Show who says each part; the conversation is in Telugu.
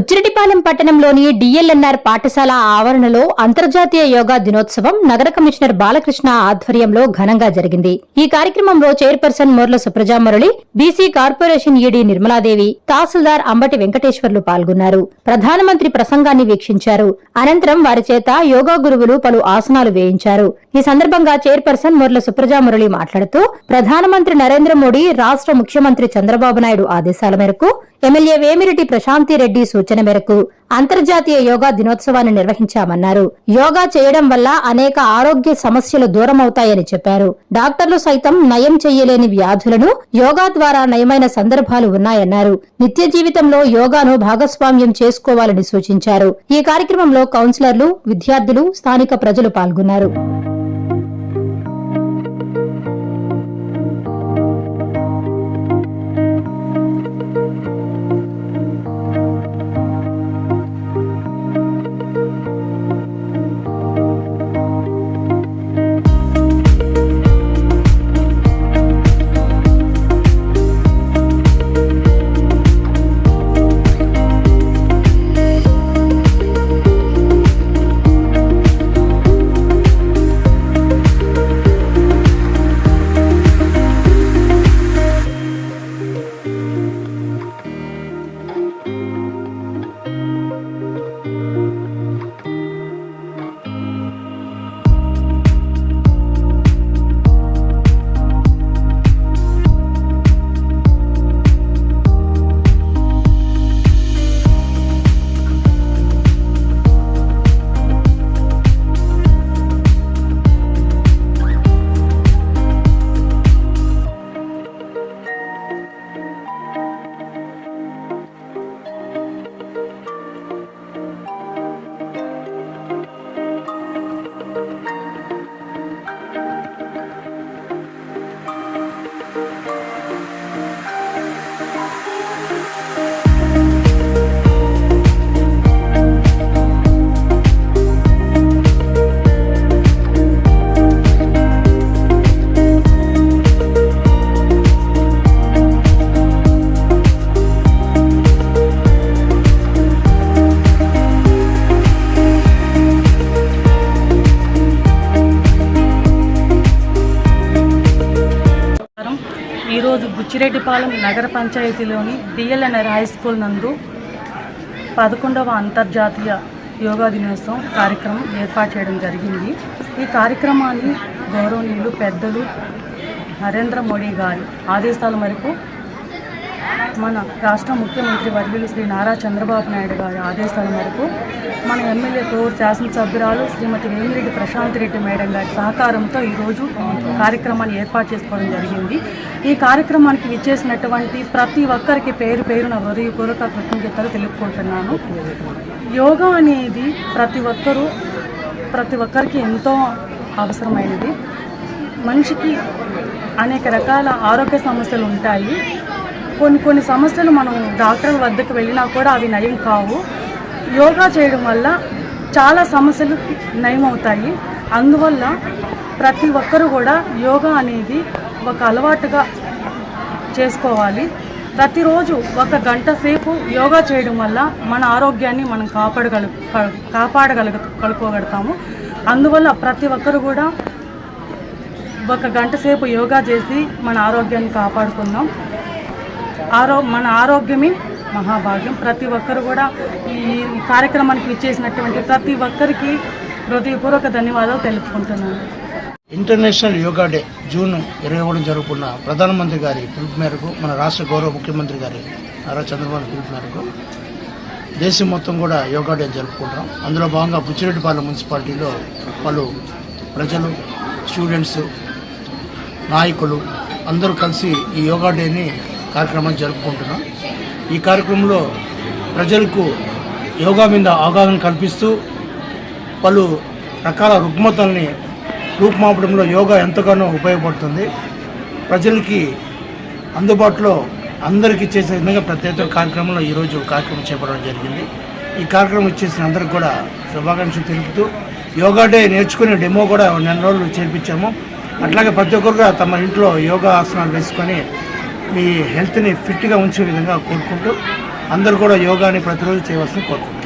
Speaker 1: బుచ్చిరెడ్డిపాలెం పట్టణంలోని డిఎల్ఎన్ఆర్ పాఠశాల ఆవరణలో అంతర్జాతీయ యోగా దినోత్సవం నగర కమిషనర్ బాలకృష్ణ ఆధ్వర్యంలో ఘనంగా జరిగింది. ఈ కార్యక్రమంలో chairperson Morla Suprajamurali BC corporation ED Nirmaladevi తహసీల్దార్ అంబటి వెంకటేశ్వర్లు పాల్గొన్నారు. ప్రధానమంత్రి ప్రసంగాన్ని వీక్షించారు. అనంతరం వారి చేత యోగా గురువులు పలు ఆసనాలు వేయించారు. ఈ సందర్భంగా చైర్పర్సన్ మోర్ల సుప్రజామురళి మాట్లాడుతూ ప్రధానమంత్రి నరేంద్ర మోడీ రాష్ట్ర ముఖ్యమంత్రి చంద్రబాబు నాయుడు ఆదేశాల మేరకు ఎమ్మెల్యే వేమిరెడ్డి ప్రశాంతి రెడ్డి సూచన మేరకు అంతర్జాతీయ యోగా దినోత్సవాన్ని నిర్వహించామన్నారు. యోగా చేయడం వల్ల అనేక ఆరోగ్య సమస్యలు దూరమవుతాయని చెప్పారు. డాక్టర్లు సైతం నయం చెయ్యలేని వ్యాధులను యోగా ద్వారా నయమైన సందర్భాలు ఉన్నాయన్నారు. నిత్య జీవితంలో యోగాను భాగస్వామ్యం చేసుకోవాలని సూచించారు. ఈ కార్యక్రమంలో కౌన్సిలర్లు విద్యార్థులు స్థానిక ప్రజలు పాల్గొన్నారు.
Speaker 2: బుచ్చిరెడ్డిపాలెం నగర పంచాయతీలోని డిఎల్ఎన్ఆర్ హై స్కూల్ నందు పదకొండవ అంతర్జాతీయ యోగా దినోత్సవం కార్యక్రమం ఏర్పాటు చేయడం జరిగింది. ఈ కార్యక్రమాన్ని గౌరవనీయులు పెద్దలు నరేంద్ర మోడీ గారి ఆదేశాల మేరకు మన రాష్ట్ర ముఖ్యమంత్రి వర్యులు శ్రీ నారా చంద్రబాబు నాయుడు గారి ఆదేశాల మేరకు మన ఎమ్మెల్యే కోర్ శాసనసభ్యురాలు శ్రీమతి వేమిరెడ్డి ప్రశాంత్ రెడ్డి మేడం గారి సహకారంతో ఈరోజు కార్యక్రమాన్ని ఏర్పాటు చేసుకోవడం జరిగింది. ఈ కార్యక్రమానికి విచ్చేసినటువంటి ప్రతి ఒక్కరికి పేరు పేరున హృదయపూర్వక కృతజ్ఞతలు తెలుపుకుంటున్నాను. యోగా అనేది ప్రతి ఒక్కరూ ప్రతి ఒక్కరికి ఎంతో అవసరమైనది. మనిషికి అనేక రకాల ఆరోగ్య సమస్యలు ఉంటాయి. కొన్ని కొన్ని సమస్యలు మనం డాక్టర్ల వద్దకు వెళ్ళినా కూడా అవి నయం కావు. యోగా చేయడం వల్ల చాలా సమస్యలు నయం అవుతాయి అందువల్ల ప్రతి ఒక్కరూ కూడా యోగా అనేది ఒక అలవాటుగా చేసుకోవాలి. ప్రతిరోజు ఒక గంట సేపు యోగా చేయడం వల్ల మన ఆరోగ్యాన్ని మనం కాపాడగల కాపాడగలుగు కలుపుకోగలుగుతాము. అందువల్ల ప్రతి ఒక్కరు కూడా ఒక గంట సేపు యోగా చేసి మన ఆరోగ్యాన్ని కాపాడుకుందాం. ఆరో మన ఆరోగ్యమే మహాభాగ్యం. ప్రతి ఒక్కరు కూడా ఈ కార్యక్రమానికి ఇచ్చేసినటువంటి ప్రతి ఒక్కరికి హృదయపూర్వక ధన్యవాదాలు తెలుపుకుంటున్నాను.
Speaker 3: ఇంటర్నేషనల్ యోగా డే జూన్ ఇరవై ఒకటి జరుపుకున్న ప్రధానమంత్రి గారి పిలుపు మేరకు మన రాష్ట్ర గౌరవ ముఖ్యమంత్రి గారి నారా చంద్రబాబు పిలుపు మేరకు దేశం మొత్తం కూడా యోగా డే జరుపుకుంటాం. అందులో భాగంగా బుచ్చిరెడ్డిపాలెం మున్సిపాలిటీలో పలు ప్రజలు స్టూడెంట్స్ నాయకులు అందరూ కలిసి ఈ యోగా డేని కార్యక్రమాన్ని జరుపుకుంటున్నాం. ఈ కార్యక్రమంలో ప్రజలకు యోగా మీద అవగాహన కల్పిస్తూ పలు రకాల రుగ్మతల్ని రూపుమాపడంలో యోగా ఎంతగానో ఉపయోగపడుతుంది. ప్రజలకి అందుబాటులో అందరికీ చేసే విధంగా ప్రత్యేక కార్యక్రమంలో ఈరోజు కార్యక్రమం చేపట్టడం జరిగింది. ఈ కార్యక్రమం ఇచ్చేసిన అందరికి కూడా శుభాకాంక్షలు తెలుపుతూ యోగా డే నేర్చుకునే డెమో కూడా నెల రోజులు చేర్పించాము. అట్లాగే ప్రతి ఒక్కరు కూడా తమ ఇంట్లో యోగా ఆసనాలు వేసుకొని మీ హెల్త్ని ఫిట్గా ఉంచే విధంగా కోరుకుంటూ అందరూ కూడా యోగాని ప్రతిరోజు చేయవలసింది కోరుకుంటున్నాను